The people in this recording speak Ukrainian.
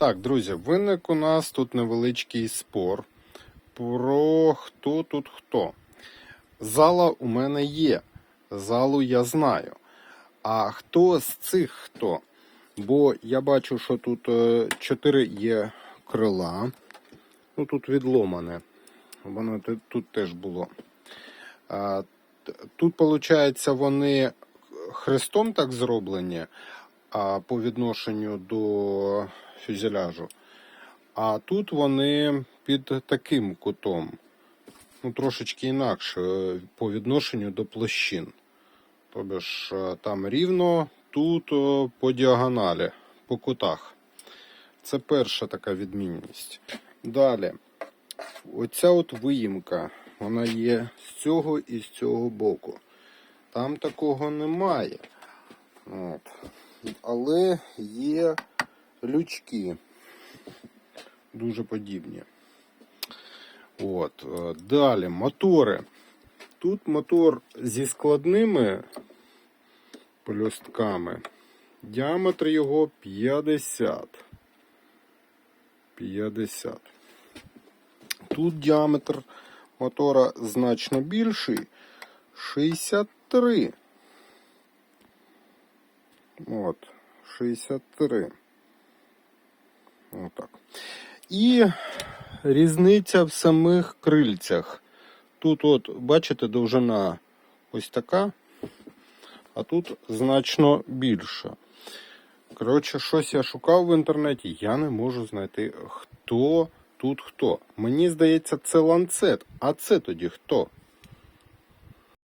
Так, друзі, виник у нас тут невеличкий спор про хто тут хто. Зала у мене є. Залу я знаю. А хто з цих хто? Бо я бачу, що тут е, чотири є крила. Ну тут відломане. Воно тут теж було. Тут, виходить, вони хрестом так зроблені, а по відношенню до фюзеляжу. А тут вони під таким кутом. Ну, трошечки інакше е, по відношенню до площин. Тобто ж е, там рівно, тут е, по діагоналі, по кутах. Це перша така відмінність. Далі. Оця от виїмка, вона є з цього і з цього боку. Там такого немає. От. Але є лючки. Дуже подібні. От. е, Далі мотори. Тут мотор зі складними пелюстками. Діаметр його 50. 50. Тут діаметр мотора значно більший 63. От, 63. Отак. І різниця в самих крильцях. Тут, от, бачите, довжина ось така, а тут значно більша. Коротше, щось я шукав в інтернеті, я не можу знайти, хто тут хто. Мені здається, це ланцет. А це тоді хто?